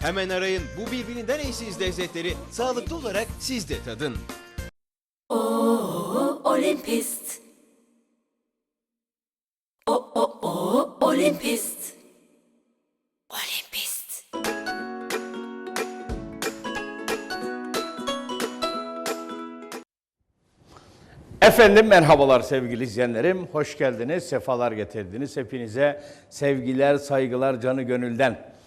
Hemen arayın bu birbirinden eşsiz lezzetleri sağlıklı olarak siz de tadın. Olympist. O o o Olympist. Olympist. Efendim merhabalar sevgili izleyenlerim. Hoş geldiniz, sefalar getirdiniz. Hepinize sevgiler, saygılar canı gönülden.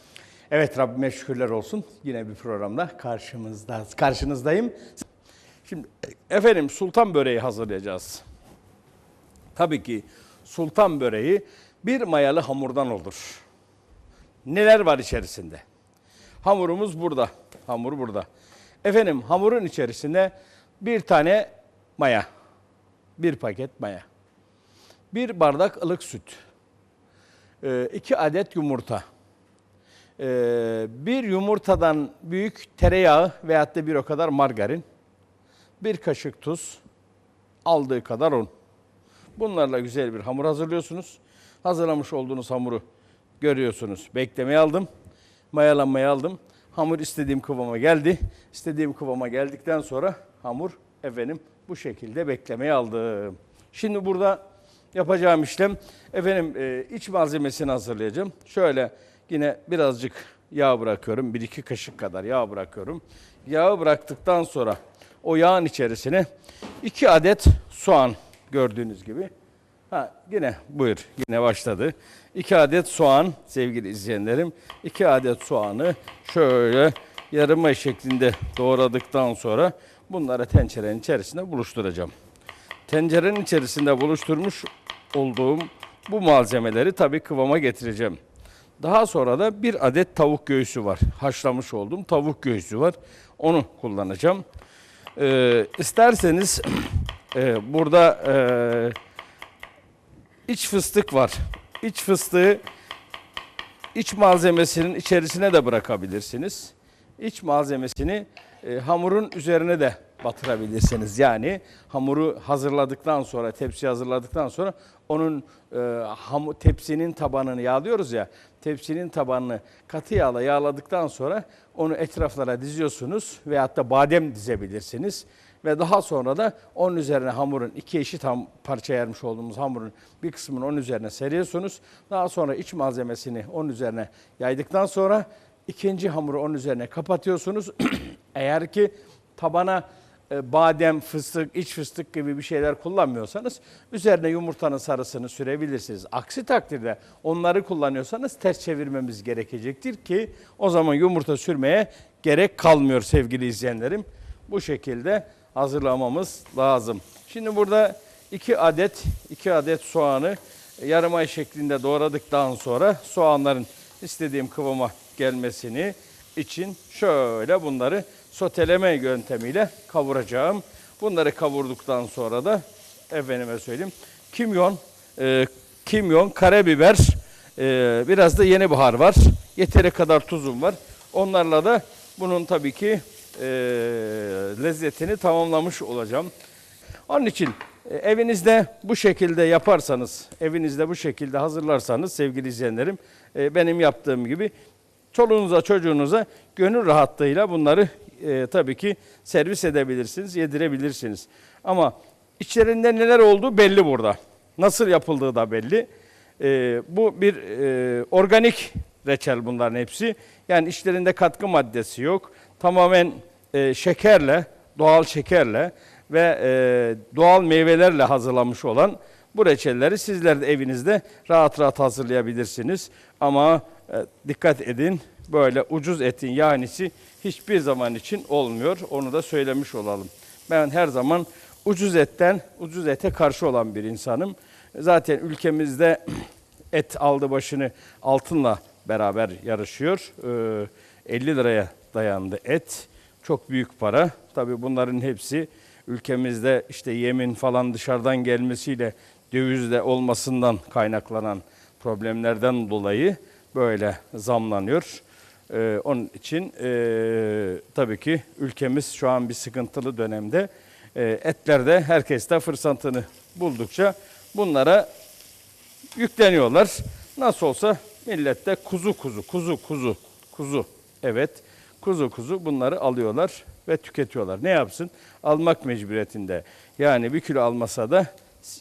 Evet Rabbime şükürler olsun. Yine bir programda karşımızda, karşınızdayım. Şimdi efendim sultan böreği hazırlayacağız. Tabii ki sultan böreği bir mayalı hamurdan olur. Neler var içerisinde? Hamurumuz burada. Hamur burada. Efendim hamurun içerisinde bir tane maya. Bir paket maya. Bir bardak ılık süt. Ee, iki adet yumurta. Ee, bir yumurtadan büyük tereyağı veyahut da bir o kadar margarin. Bir kaşık tuz. Aldığı kadar un. Bunlarla güzel bir hamur hazırlıyorsunuz. Hazırlamış olduğunuz hamuru görüyorsunuz. Beklemeye aldım. Mayalanmaya aldım. Hamur istediğim kıvama geldi. İstediğim kıvama geldikten sonra hamur efendim bu şekilde beklemeye aldım. Şimdi burada yapacağım işlem efendim e, iç malzemesini hazırlayacağım. Şöyle yine birazcık yağ bırakıyorum. Bir iki kaşık kadar yağ bırakıyorum. Yağı bıraktıktan sonra o yağın içerisine iki adet soğan gördüğünüz gibi Ha yine buyur yine başladı. İki adet soğan sevgili izleyenlerim. iki adet soğanı şöyle yarım ay şeklinde doğradıktan sonra bunları tencerenin içerisinde buluşturacağım. Tencerenin içerisinde buluşturmuş olduğum bu malzemeleri tabii kıvama getireceğim. Daha sonra da bir adet tavuk göğsü var. Haşlamış olduğum tavuk göğsü var. Onu kullanacağım. Ee, isterseniz e, burada e, iç fıstık var. İç fıstığı iç malzemesinin içerisine de bırakabilirsiniz. İç malzemesini e, hamurun üzerine de batırabilirsiniz. Yani hamuru hazırladıktan sonra, tepsi hazırladıktan sonra onun e, hamu, tepsinin tabanını yağlıyoruz ya. Tepsinin tabanını katı yağla yağladıktan sonra onu etraflara diziyorsunuz veyahut da badem dizebilirsiniz. Ve daha sonra da onun üzerine hamurun iki eşit ham, parça ayırmış olduğumuz hamurun bir kısmını onun üzerine seriyorsunuz. Daha sonra iç malzemesini onun üzerine yaydıktan sonra ikinci hamuru onun üzerine kapatıyorsunuz. Eğer ki tabana badem, fıstık, iç fıstık gibi bir şeyler kullanmıyorsanız üzerine yumurtanın sarısını sürebilirsiniz. Aksi takdirde onları kullanıyorsanız ters çevirmemiz gerekecektir ki o zaman yumurta sürmeye gerek kalmıyor sevgili izleyenlerim. Bu şekilde hazırlamamız lazım. Şimdi burada iki adet iki adet soğanı yarım ay şeklinde doğradıktan sonra soğanların istediğim kıvama gelmesini için şöyle bunları soteleme yöntemiyle kavuracağım. Bunları kavurduktan sonra da efendime söyleyeyim kimyon, e, kimyon, karabiber, e, biraz da yeni bahar var. Yeteri kadar tuzum var. Onlarla da bunun tabii ki e, lezzetini tamamlamış olacağım. Onun için e, evinizde bu şekilde yaparsanız, evinizde bu şekilde hazırlarsanız sevgili izleyenlerim, e, benim yaptığım gibi çoluğunuza çocuğunuza gönül rahatlığıyla bunları e, tabii ki servis edebilirsiniz, yedirebilirsiniz. Ama içlerinde neler olduğu belli burada. Nasıl yapıldığı da belli. E, bu bir e, organik reçel bunların hepsi. Yani içlerinde katkı maddesi yok. Tamamen e, şekerle, doğal şekerle ve e, doğal meyvelerle hazırlanmış olan bu reçelleri sizler de evinizde rahat rahat hazırlayabilirsiniz. Ama e, dikkat edin böyle ucuz etin yanisi hiçbir zaman için olmuyor. Onu da söylemiş olalım. Ben her zaman ucuz etten, ucuz ete karşı olan bir insanım. Zaten ülkemizde et aldı başını altınla beraber yarışıyor. Ee, 50 liraya dayandı et. Çok büyük para. Tabii bunların hepsi ülkemizde işte yemin falan dışarıdan gelmesiyle dövizde olmasından kaynaklanan problemlerden dolayı böyle zamlanıyor. Ee, onun için e, tabii ki ülkemiz şu an bir sıkıntılı dönemde. E, etlerde herkes de fırsatını buldukça bunlara yükleniyorlar. Nasıl olsa millette kuzu kuzu, kuzu kuzu, kuzu. Evet, kuzu kuzu bunları alıyorlar ve tüketiyorlar. Ne yapsın? Almak mecburiyetinde. Yani bir kilo almasa da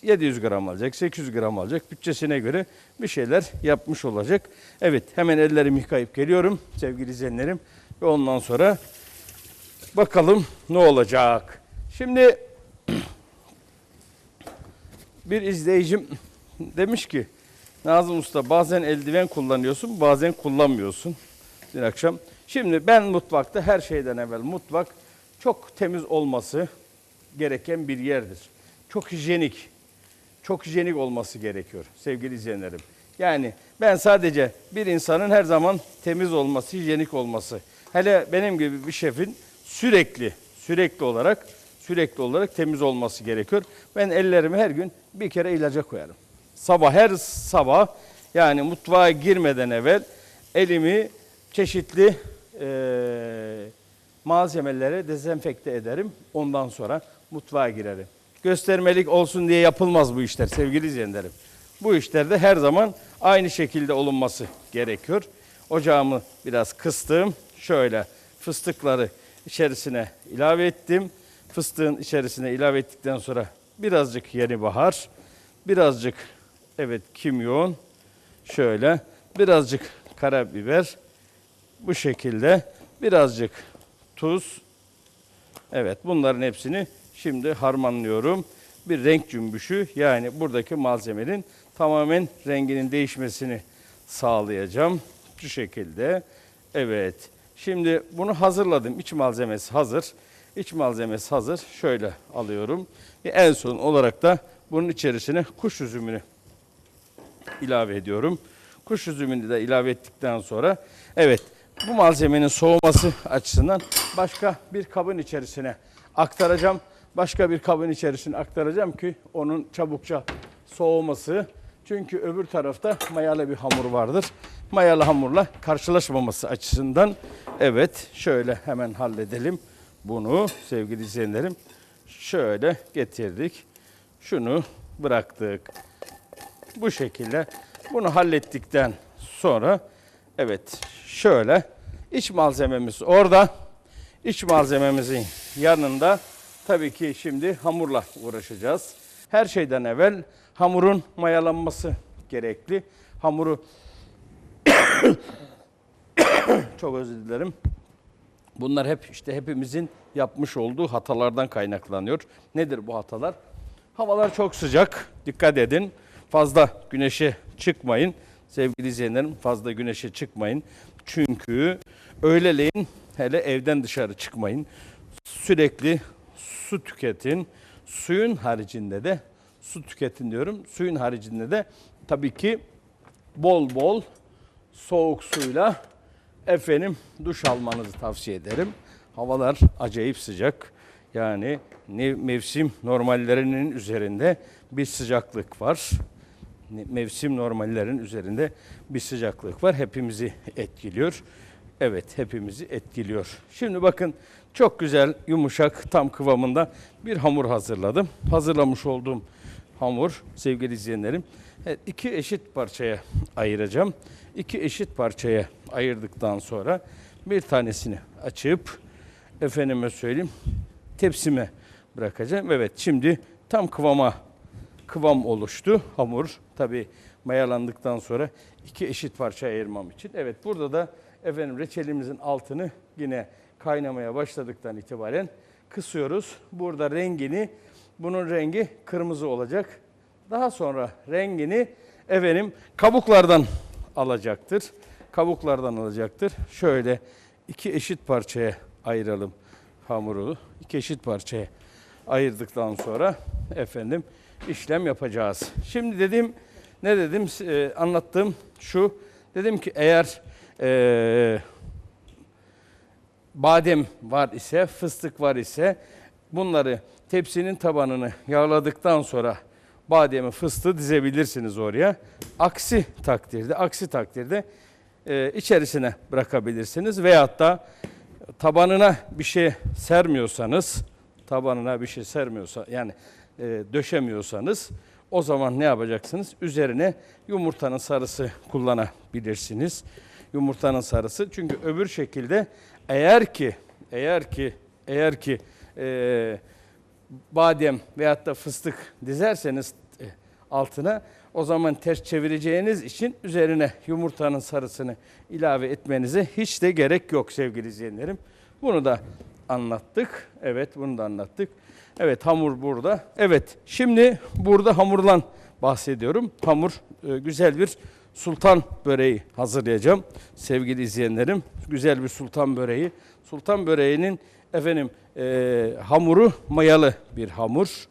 700 gram alacak, 800 gram alacak. Bütçesine göre bir şeyler yapmış olacak. Evet, hemen ellerimi yıkayıp geliyorum sevgili izleyenlerim. Ve ondan sonra bakalım ne olacak. Şimdi bir izleyicim demiş ki Nazım Usta bazen eldiven kullanıyorsun bazen kullanmıyorsun dün akşam. Şimdi ben mutfakta her şeyden evvel mutfak çok temiz olması gereken bir yerdir. Çok hijyenik, çok hijyenik olması gerekiyor sevgili izleyenlerim. Yani ben sadece bir insanın her zaman temiz olması, hijyenik olması. Hele benim gibi bir şefin sürekli, sürekli olarak, sürekli olarak temiz olması gerekiyor. Ben ellerimi her gün bir kere ilaca koyarım. Sabah, her sabah yani mutfağa girmeden evvel elimi çeşitli eee malzemelere dezenfekte ederim. Ondan sonra mutfağa girerim. Göstermelik olsun diye yapılmaz bu işler sevgili izleyenlerim. Bu işlerde her zaman aynı şekilde olunması gerekiyor. Ocağımı biraz kıstım. Şöyle fıstıkları içerisine ilave ettim. Fıstığın içerisine ilave ettikten sonra birazcık yeni bahar, birazcık evet kimyon, şöyle birazcık karabiber, bu şekilde birazcık tuz. Evet bunların hepsini şimdi harmanlıyorum. Bir renk cümbüşü yani buradaki malzemenin tamamen renginin değişmesini sağlayacağım. Şu şekilde. Evet. Şimdi bunu hazırladım. İç malzemesi hazır. İç malzemesi hazır. Şöyle alıyorum. Ve en son olarak da bunun içerisine kuş üzümünü ilave ediyorum. Kuş üzümünü de ilave ettikten sonra evet bu malzemenin soğuması açısından başka bir kabın içerisine aktaracağım. Başka bir kabın içerisine aktaracağım ki onun çabukça soğuması. Çünkü öbür tarafta mayalı bir hamur vardır. Mayalı hamurla karşılaşmaması açısından evet şöyle hemen halledelim bunu sevgili izleyenlerim. Şöyle getirdik. Şunu bıraktık bu şekilde bunu hallettikten sonra evet şöyle iç malzememiz orada. İç malzememizin yanında tabii ki şimdi hamurla uğraşacağız. Her şeyden evvel hamurun mayalanması gerekli. Hamuru çok özür dilerim. Bunlar hep işte hepimizin yapmış olduğu hatalardan kaynaklanıyor. Nedir bu hatalar? Havalar çok sıcak. Dikkat edin. Fazla güneşe çıkmayın. Sevgili izleyenlerim fazla güneşe çıkmayın. Çünkü öğleleyin hele evden dışarı çıkmayın. Sürekli su tüketin. Suyun haricinde de su tüketin diyorum. Suyun haricinde de tabii ki bol bol soğuk suyla efendim duş almanızı tavsiye ederim. Havalar acayip sıcak. Yani ne- mevsim normallerinin üzerinde bir sıcaklık var. Mevsim normallerin üzerinde bir sıcaklık var. Hepimizi etkiliyor. Evet, hepimizi etkiliyor. Şimdi bakın çok güzel, yumuşak, tam kıvamında bir hamur hazırladım. Hazırlamış olduğum hamur sevgili izleyenlerim evet, iki eşit parçaya ayıracağım. İki eşit parçaya ayırdıktan sonra bir tanesini açıp efendime söyleyeyim tepsime bırakacağım. Evet şimdi tam kıvama kıvam oluştu hamur. Tabi mayalandıktan sonra iki eşit parça ayırmam için. Evet burada da efendim reçelimizin altını yine kaynamaya başladıktan itibaren kısıyoruz. Burada rengini bunun rengi kırmızı olacak. Daha sonra rengini efendim kabuklardan alacaktır. Kabuklardan alacaktır. Şöyle iki eşit parçaya ayıralım hamuru. İki eşit parçaya ayırdıktan sonra efendim işlem yapacağız. Şimdi dedim ne dedim e, anlattığım şu dedim ki eğer e, badem var ise fıstık var ise bunları tepsinin tabanını yağladıktan sonra bademi fıstığı dizebilirsiniz oraya. Aksi takdirde aksi takdirde e, içerisine bırakabilirsiniz veyahut da tabanına bir şey sermiyorsanız tabanına bir şey sermiyorsa yani e, döşemiyorsanız o zaman ne yapacaksınız? Üzerine yumurtanın sarısı kullanabilirsiniz. Yumurtanın sarısı çünkü öbür şekilde eğer ki eğer ki eğer ki e, badem veyahut da fıstık dizerseniz e, altına o zaman ters çevireceğiniz için üzerine yumurtanın sarısını ilave etmenize hiç de gerek yok sevgili izleyenlerim. Bunu da anlattık. Evet bunu da anlattık. Evet hamur burada. Evet şimdi burada hamurlan bahsediyorum. Hamur e, güzel bir sultan böreği hazırlayacağım sevgili izleyenlerim. Güzel bir sultan böreği. Sultan böreğinin efendim e, hamuru mayalı bir hamur.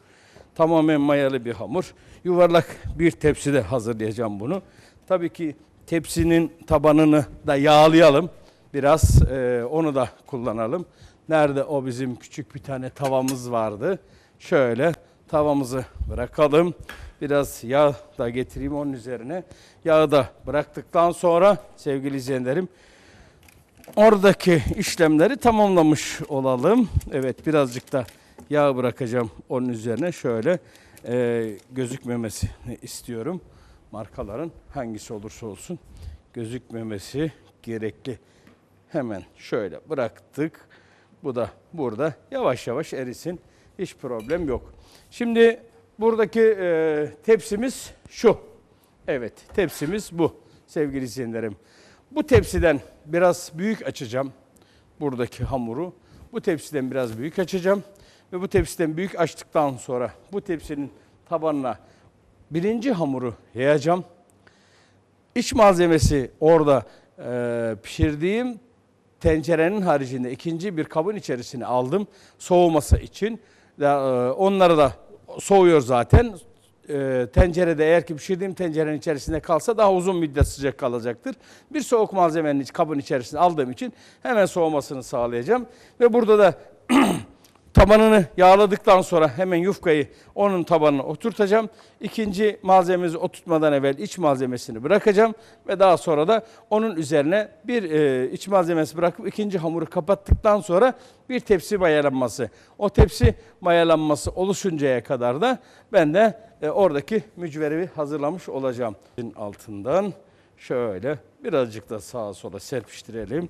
Tamamen mayalı bir hamur. Yuvarlak bir tepside hazırlayacağım bunu. Tabii ki tepsinin tabanını da yağlayalım. Biraz e, onu da kullanalım. Nerede o bizim küçük bir tane tavamız vardı. Şöyle tavamızı bırakalım. Biraz yağ da getireyim onun üzerine. Yağı da bıraktıktan sonra sevgili izleyenlerim oradaki işlemleri tamamlamış olalım. Evet birazcık da yağ bırakacağım onun üzerine. Şöyle e, gözükmemesi istiyorum. Markaların hangisi olursa olsun gözükmemesi gerekli. Hemen şöyle bıraktık. Bu da burada yavaş yavaş erisin. Hiç problem yok. Şimdi buradaki e, tepsimiz şu. Evet tepsimiz bu sevgili izleyenlerim. Bu tepsiden biraz büyük açacağım buradaki hamuru. Bu tepsiden biraz büyük açacağım. Ve bu tepsiden büyük açtıktan sonra bu tepsinin tabanına birinci hamuru yayacağım. İç malzemesi orada e, pişirdiğim tencerenin haricinde ikinci bir kabın içerisine aldım soğuması için. E, onları da soğuyor zaten. E, tencerede eğer ki pişirdiğim tencerenin içerisinde kalsa daha uzun müddet sıcak kalacaktır. Bir soğuk malzemenin kabın içerisine aldığım için hemen soğumasını sağlayacağım. Ve burada da Tabanını yağladıktan sonra hemen yufkayı onun tabanına oturtacağım. İkinci malzememizi oturtmadan evvel iç malzemesini bırakacağım ve daha sonra da onun üzerine bir e, iç malzemesi bırakıp ikinci hamuru kapattıktan sonra bir tepsi mayalanması. O tepsi mayalanması oluşuncaya kadar da ben de e, oradaki mücveri hazırlamış olacağım. Altından şöyle birazcık da sağa sola serpiştirelim.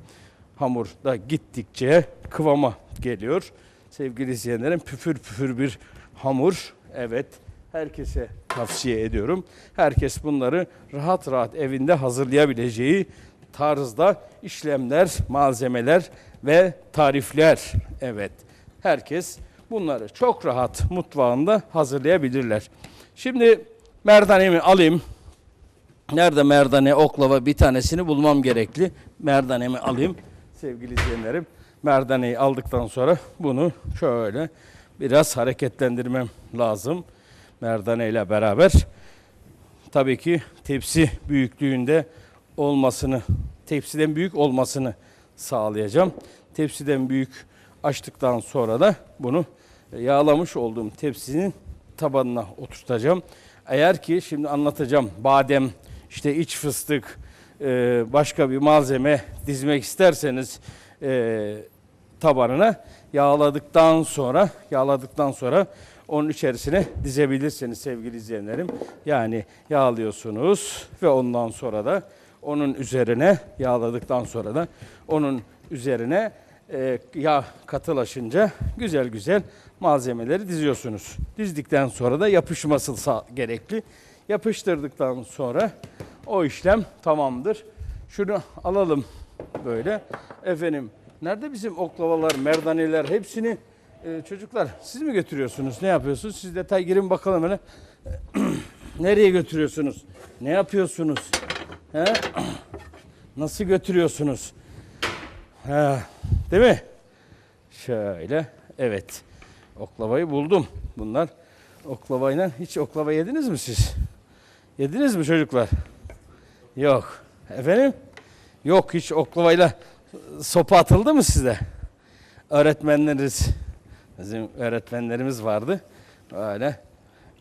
Hamur da gittikçe kıvama geliyor sevgili izleyenlerim püfür püfür bir hamur. Evet herkese tavsiye ediyorum. Herkes bunları rahat rahat evinde hazırlayabileceği tarzda işlemler, malzemeler ve tarifler. Evet herkes bunları çok rahat mutfağında hazırlayabilirler. Şimdi merdanemi alayım. Nerede merdane, oklava bir tanesini bulmam gerekli. Merdanemi alayım sevgili izleyenlerim. Merdaneyi aldıktan sonra bunu şöyle biraz hareketlendirmem lazım. Merdane ile beraber. Tabii ki tepsi büyüklüğünde olmasını, tepsiden büyük olmasını sağlayacağım. Tepsiden büyük açtıktan sonra da bunu yağlamış olduğum tepsinin tabanına oturtacağım. Eğer ki şimdi anlatacağım badem, işte iç fıstık, başka bir malzeme dizmek isterseniz e, tabanına yağladıktan sonra yağladıktan sonra onun içerisine dizebilirsiniz sevgili izleyenlerim. Yani yağlıyorsunuz ve ondan sonra da onun üzerine yağladıktan sonra da onun üzerine e, yağ katılaşınca güzel güzel malzemeleri diziyorsunuz. Dizdikten sonra da yapışması gerekli. Yapıştırdıktan sonra o işlem tamamdır. Şunu alalım böyle. Efendim nerede bizim oklavalar, merdaneler hepsini e, çocuklar siz mi götürüyorsunuz? Ne yapıyorsunuz? Siz detay girin bakalım hele. Nereye götürüyorsunuz? Ne yapıyorsunuz? He? Nasıl götürüyorsunuz? Ha, değil mi? Şöyle. Evet. Oklavayı buldum. Bunlar oklavayla hiç oklava yediniz mi siz? Yediniz mi çocuklar? Yok. Efendim? Yok hiç oklavayla sopa atıldı mı size? Öğretmenleriniz bizim öğretmenlerimiz vardı. Öyle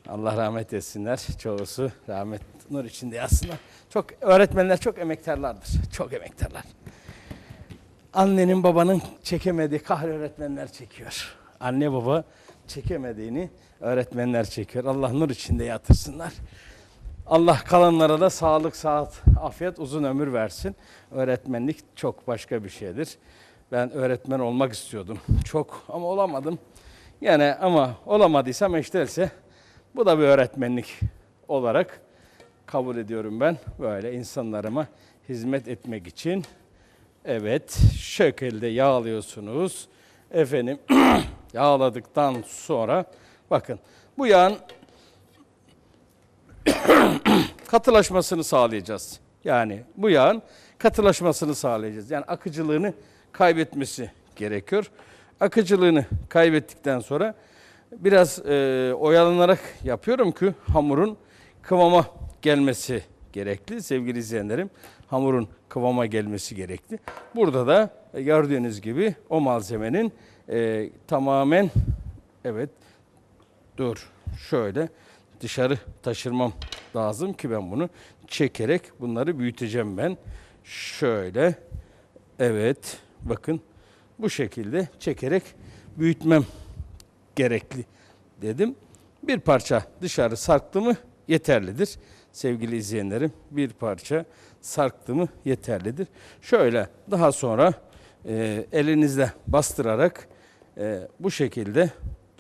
Allah rahmet etsinler. Çoğusu rahmet nur içinde yatsınlar. Çok öğretmenler çok emektarlardır. Çok emektarlar. Annenin babanın çekemediği kahr öğretmenler çekiyor. Anne baba çekemediğini öğretmenler çekiyor. Allah nur içinde yatırsınlar. Allah kalanlara da sağlık, sıhhat, afiyet, uzun ömür versin. Öğretmenlik çok başka bir şeydir. Ben öğretmen olmak istiyordum. Çok ama olamadım. Yani ama olamadıysam eşitelse bu da bir öğretmenlik olarak kabul ediyorum ben. Böyle insanlarıma hizmet etmek için Evet, şekilde yağlıyorsunuz. Efendim, yağladıktan sonra bakın bu yağın katılaşmasını sağlayacağız. Yani bu yağın katılaşmasını sağlayacağız. Yani akıcılığını kaybetmesi gerekiyor. Akıcılığını kaybettikten sonra biraz e, oyalanarak yapıyorum ki hamurun kıvama gelmesi gerekli sevgili izleyenlerim. Hamurun kıvama gelmesi gerekli. Burada da gördüğünüz gibi o malzemenin e, tamamen evet dur şöyle dışarı taşırmam lazım ki ben bunu çekerek bunları büyüteceğim ben. Şöyle evet bakın bu şekilde çekerek büyütmem gerekli dedim. Bir parça dışarı sarktı mı yeterlidir. Sevgili izleyenlerim bir parça sarktı mı yeterlidir. Şöyle daha sonra e, elinizle bastırarak e, bu şekilde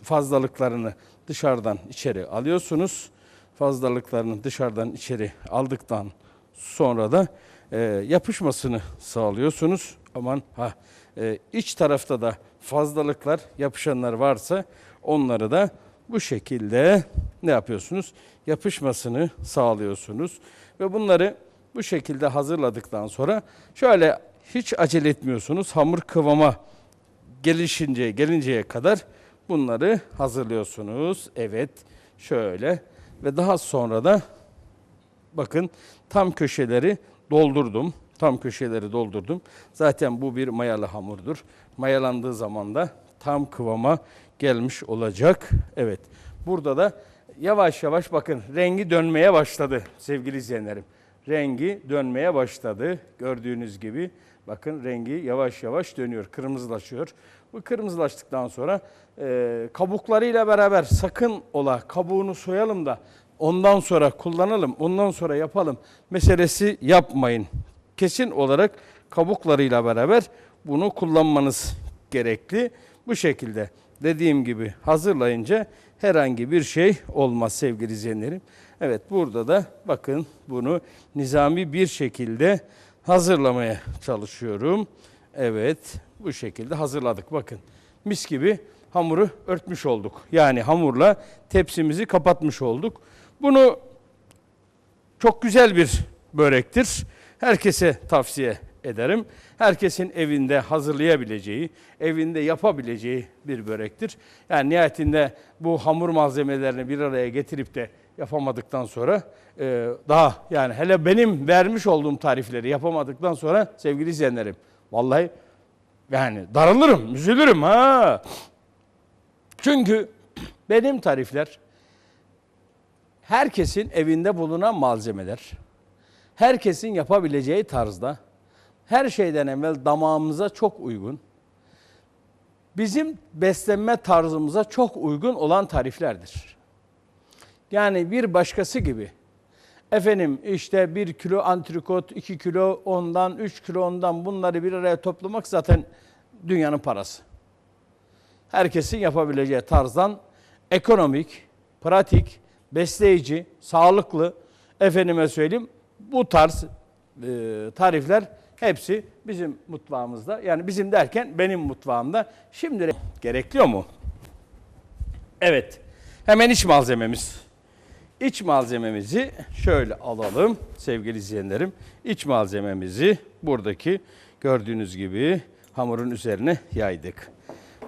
fazlalıklarını dışarıdan içeri alıyorsunuz. Fazlalıklarını dışarıdan içeri aldıktan sonra da e, yapışmasını sağlıyorsunuz. Aman ha e, iç tarafta da fazlalıklar yapışanlar varsa onları da bu şekilde ne yapıyorsunuz? Yapışmasını sağlıyorsunuz ve bunları bu şekilde hazırladıktan sonra şöyle hiç acele etmiyorsunuz. Hamur kıvama gelişince gelinceye kadar bunları hazırlıyorsunuz. Evet şöyle ve daha sonra da bakın tam köşeleri doldurdum. Tam köşeleri doldurdum. Zaten bu bir mayalı hamurdur. Mayalandığı zaman da tam kıvama gelmiş olacak. Evet. Burada da yavaş yavaş bakın rengi dönmeye başladı sevgili izleyenlerim. Rengi dönmeye başladı. Gördüğünüz gibi bakın rengi yavaş yavaş dönüyor, kırmızılaşıyor. Bu kırmızılaştıktan sonra e, kabuklarıyla beraber sakın ola kabuğunu soyalım da ondan sonra kullanalım, ondan sonra yapalım meselesi yapmayın. Kesin olarak kabuklarıyla beraber bunu kullanmanız gerekli. Bu şekilde dediğim gibi hazırlayınca herhangi bir şey olmaz sevgili izleyenlerim. Evet burada da bakın bunu nizami bir şekilde hazırlamaya çalışıyorum. Evet bu şekilde hazırladık bakın. Mis gibi hamuru örtmüş olduk. Yani hamurla tepsimizi kapatmış olduk. Bunu çok güzel bir börektir. Herkese tavsiye ederim. Herkesin evinde hazırlayabileceği, evinde yapabileceği bir börektir. Yani nihayetinde bu hamur malzemelerini bir araya getirip de yapamadıktan sonra e, daha yani hele benim vermiş olduğum tarifleri yapamadıktan sonra sevgili izleyenlerim vallahi yani darılırım, üzülürüm ha. Çünkü benim tarifler herkesin evinde bulunan malzemeler, herkesin yapabileceği tarzda, her şeyden evvel damağımıza çok uygun, bizim beslenme tarzımıza çok uygun olan tariflerdir. Yani bir başkası gibi, efendim işte bir kilo antrikot, iki kilo ondan, üç kilo ondan bunları bir araya toplamak zaten dünyanın parası. Herkesin yapabileceği tarzdan ekonomik, pratik, besleyici, sağlıklı, efendime söyleyeyim bu tarz e, tarifler hepsi bizim mutfağımızda. Yani bizim derken benim mutfağımda. Şimdi gerekliyor mu? Evet. Hemen iç malzememiz. İç malzememizi şöyle alalım sevgili izleyenlerim. İç malzememizi buradaki gördüğünüz gibi hamurun üzerine yaydık.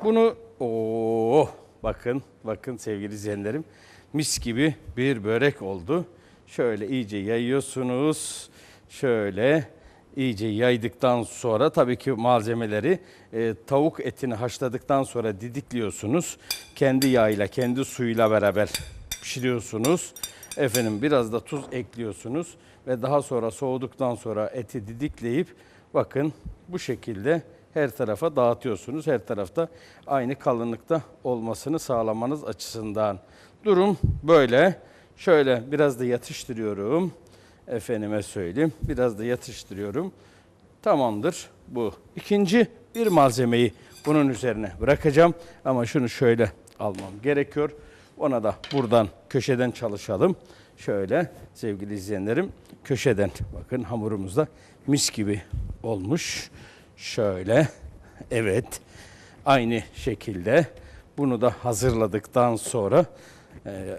Bunu o bakın bakın sevgili izleyenlerim mis gibi bir börek oldu. Şöyle iyice yayıyorsunuz. Şöyle iyice yaydıktan sonra tabii ki malzemeleri e, tavuk etini haşladıktan sonra didikliyorsunuz. Kendi yağıyla, kendi suyuyla beraber pişiriyorsunuz. Efendim biraz da tuz ekliyorsunuz ve daha sonra soğuduktan sonra eti didikleyip bakın bu şekilde her tarafa dağıtıyorsunuz. Her tarafta aynı kalınlıkta olmasını sağlamanız açısından. Durum böyle. Şöyle biraz da yatıştırıyorum. Efendime söyleyeyim. Biraz da yatıştırıyorum. Tamamdır bu. İkinci bir malzemeyi bunun üzerine bırakacağım. Ama şunu şöyle almam gerekiyor. Ona da buradan köşeden çalışalım. Şöyle sevgili izleyenlerim köşeden bakın hamurumuz da mis gibi olmuş. Şöyle evet aynı şekilde bunu da hazırladıktan sonra e,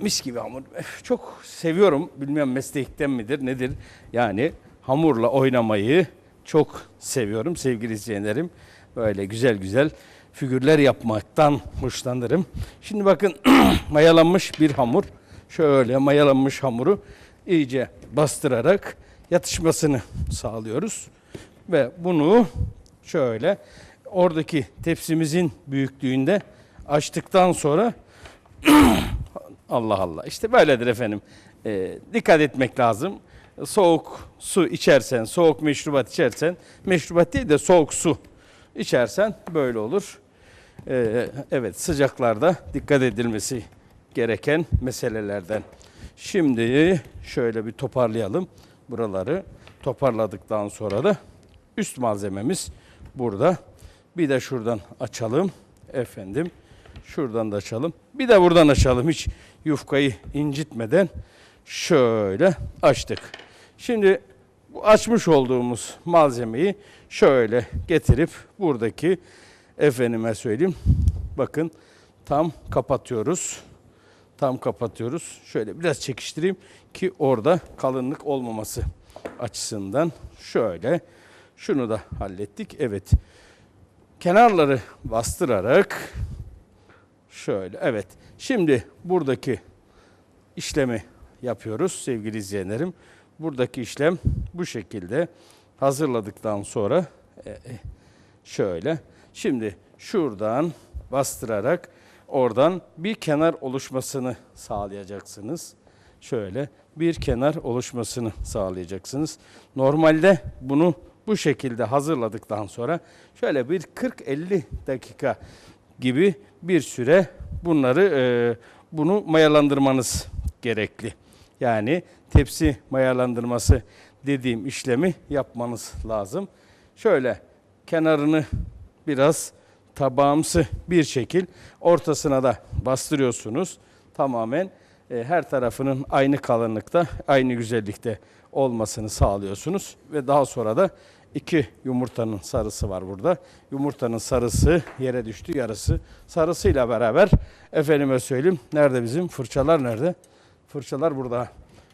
mis gibi hamur. Çok seviyorum. Bilmiyorum meslekten midir nedir? Yani hamurla oynamayı çok seviyorum sevgili izleyenlerim. Böyle güzel güzel figürler yapmaktan hoşlanırım. Şimdi bakın mayalanmış bir hamur. Şöyle mayalanmış hamuru iyice bastırarak yatışmasını sağlıyoruz. Ve bunu şöyle oradaki tepsimizin büyüklüğünde açtıktan sonra Allah Allah. İşte böyledir efendim. Ee, dikkat etmek lazım. Soğuk su içersen, soğuk meşrubat içersen, meşrubat değil de soğuk su içersen böyle olur. Ee, evet sıcaklarda dikkat edilmesi gereken meselelerden. Şimdi şöyle bir toparlayalım buraları. Toparladıktan sonra da üst malzememiz burada. Bir de şuradan açalım efendim. Şuradan da açalım. Bir de buradan açalım hiç yufkayı incitmeden. Şöyle açtık. Şimdi açmış olduğumuz malzemeyi şöyle getirip buradaki efendime söyleyeyim. Bakın tam kapatıyoruz. Tam kapatıyoruz. Şöyle biraz çekiştireyim ki orada kalınlık olmaması açısından şöyle şunu da hallettik. Evet. Kenarları bastırarak Şöyle evet. Şimdi buradaki işlemi yapıyoruz sevgili izleyenlerim. Buradaki işlem bu şekilde hazırladıktan sonra e, e, şöyle. Şimdi şuradan bastırarak oradan bir kenar oluşmasını sağlayacaksınız. Şöyle bir kenar oluşmasını sağlayacaksınız. Normalde bunu bu şekilde hazırladıktan sonra şöyle bir 40-50 dakika gibi bir süre bunları e, bunu mayalandırmanız gerekli. Yani tepsi mayalandırması dediğim işlemi yapmanız lazım. Şöyle kenarını biraz tabağımsı bir şekil ortasına da bastırıyorsunuz. Tamamen e, her tarafının aynı kalınlıkta, aynı güzellikte olmasını sağlıyorsunuz ve daha sonra da iki yumurtanın sarısı var burada. Yumurtanın sarısı yere düştü, yarısı sarısıyla beraber efendime söyleyeyim. Nerede bizim fırçalar nerede? Fırçalar burada.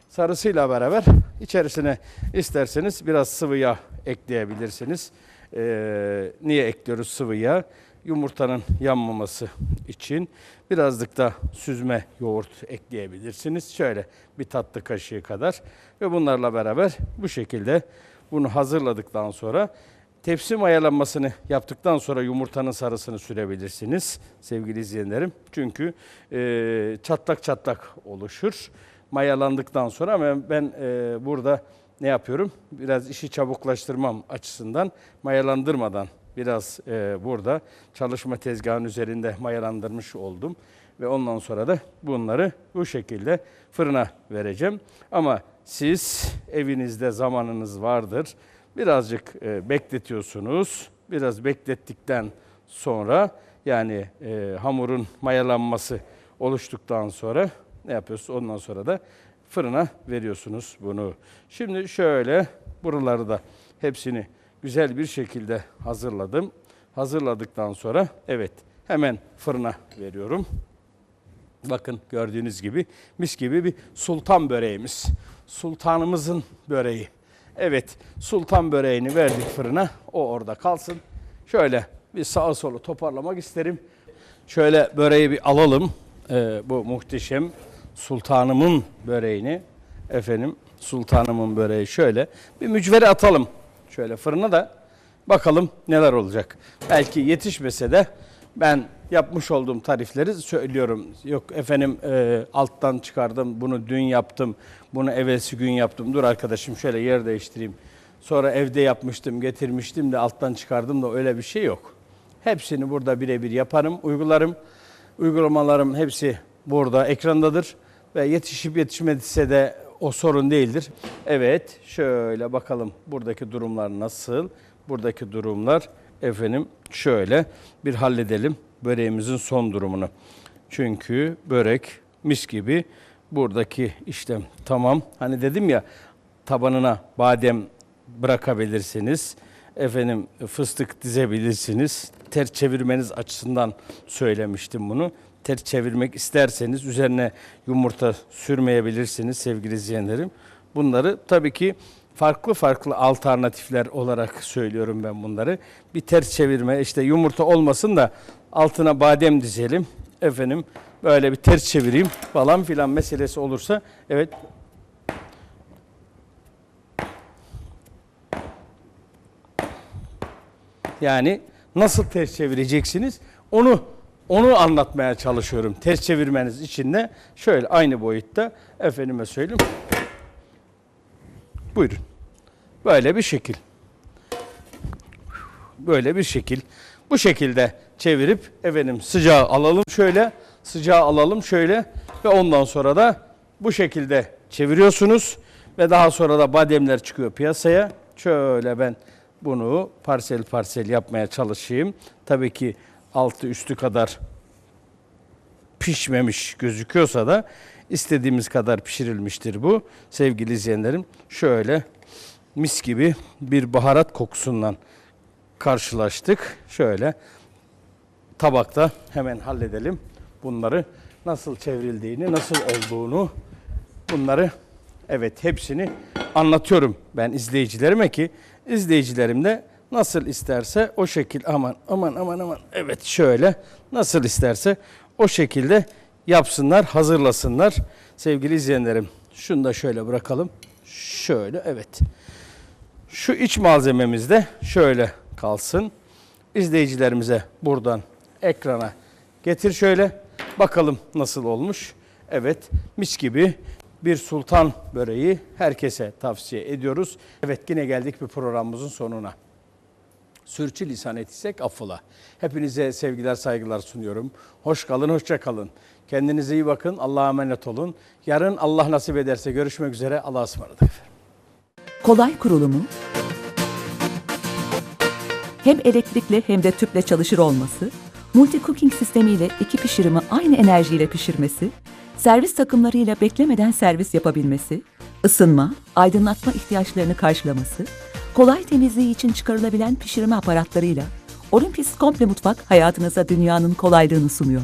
Sarısıyla beraber içerisine isterseniz biraz sıvı yağ ekleyebilirsiniz. Ee, niye ekliyoruz sıvı yağ? Yumurtanın yanmaması için birazcık da süzme yoğurt ekleyebilirsiniz. Şöyle bir tatlı kaşığı kadar ve bunlarla beraber bu şekilde bunu hazırladıktan sonra tepsi mayalanmasını yaptıktan sonra yumurtanın sarısını sürebilirsiniz sevgili izleyenlerim. Çünkü e, çatlak çatlak oluşur mayalandıktan sonra ama ben e, burada ne yapıyorum? Biraz işi çabuklaştırmam açısından mayalandırmadan biraz e, burada çalışma tezgahının üzerinde mayalandırmış oldum. Ve ondan sonra da bunları bu şekilde fırına vereceğim. Ama siz evinizde zamanınız vardır. Birazcık e, bekletiyorsunuz. Biraz beklettikten sonra yani e, hamurun mayalanması oluştuktan sonra ne yapıyorsunuz? Ondan sonra da fırına veriyorsunuz bunu. Şimdi şöyle buraları da hepsini güzel bir şekilde hazırladım. Hazırladıktan sonra evet hemen fırına veriyorum. Bakın gördüğünüz gibi mis gibi bir sultan böreğimiz. Sultanımızın böreği. Evet sultan böreğini verdik fırına. O orada kalsın. Şöyle bir sağa solu toparlamak isterim. Şöyle böreği bir alalım. Ee, bu muhteşem sultanımın böreğini. Efendim sultanımın böreği şöyle bir mücvere atalım. Şöyle fırına da bakalım neler olacak. Belki yetişmese de ben yapmış olduğum tarifleri söylüyorum. Yok efendim e, alttan çıkardım, bunu dün yaptım, bunu evvelsi gün yaptım. Dur arkadaşım şöyle yer değiştireyim. Sonra evde yapmıştım, getirmiştim de alttan çıkardım da öyle bir şey yok. Hepsini burada birebir yaparım, uygularım. Uygulamalarım hepsi burada ekrandadır ve yetişip yetişmediyse de o sorun değildir. Evet, şöyle bakalım buradaki durumlar nasıl? Buradaki durumlar efendim şöyle bir halledelim böreğimizin son durumunu. Çünkü börek mis gibi buradaki işlem tamam. Hani dedim ya tabanına badem bırakabilirsiniz. Efendim fıstık dizebilirsiniz. Ters çevirmeniz açısından söylemiştim bunu. Ters çevirmek isterseniz üzerine yumurta sürmeyebilirsiniz sevgili izleyenlerim. Bunları tabii ki farklı farklı alternatifler olarak söylüyorum ben bunları. Bir ters çevirme işte yumurta olmasın da altına badem dizelim. Efendim böyle bir ters çevireyim falan filan meselesi olursa evet Yani nasıl ters çevireceksiniz? Onu onu anlatmaya çalışıyorum. Ters çevirmeniz için de şöyle aynı boyutta efendime söyleyeyim. Buyurun. Böyle bir şekil. Böyle bir şekil. Bu şekilde çevirip efendim sıcağı alalım şöyle, sıcağı alalım şöyle ve ondan sonra da bu şekilde çeviriyorsunuz ve daha sonra da bademler çıkıyor piyasaya. Şöyle ben bunu parsel parsel yapmaya çalışayım. Tabii ki altı üstü kadar pişmemiş gözüküyorsa da istediğimiz kadar pişirilmiştir bu. Sevgili izleyenlerim şöyle mis gibi bir baharat kokusundan karşılaştık. Şöyle tabakta hemen halledelim. Bunları nasıl çevrildiğini, nasıl olduğunu bunları evet hepsini anlatıyorum ben izleyicilerime ki izleyicilerim de nasıl isterse o şekil aman aman aman aman evet şöyle nasıl isterse o şekilde yapsınlar, hazırlasınlar. Sevgili izleyenlerim şunu da şöyle bırakalım. Şöyle evet. Şu iç malzememiz de şöyle kalsın. İzleyicilerimize buradan ekrana getir şöyle. Bakalım nasıl olmuş. Evet mis gibi bir sultan böreği herkese tavsiye ediyoruz. Evet yine geldik bir programımızın sonuna. Sürçülisan etsek affola. Hepinize sevgiler saygılar sunuyorum. Hoş kalın, hoşça kalın. Kendinize iyi bakın. Allah'a emanet olun. Yarın Allah nasip ederse görüşmek üzere. Allah'a ısmarladık efendim. Kolay kurulumu, hem elektrikli hem de tüple çalışır olması, multi cooking sistemiyle iki pişirimi aynı enerjiyle pişirmesi, servis takımlarıyla beklemeden servis yapabilmesi, ısınma, aydınlatma ihtiyaçlarını karşılaması, kolay temizliği için çıkarılabilen pişirme aparatlarıyla Olympus Komple Mutfak hayatınıza dünyanın kolaylığını sunuyor.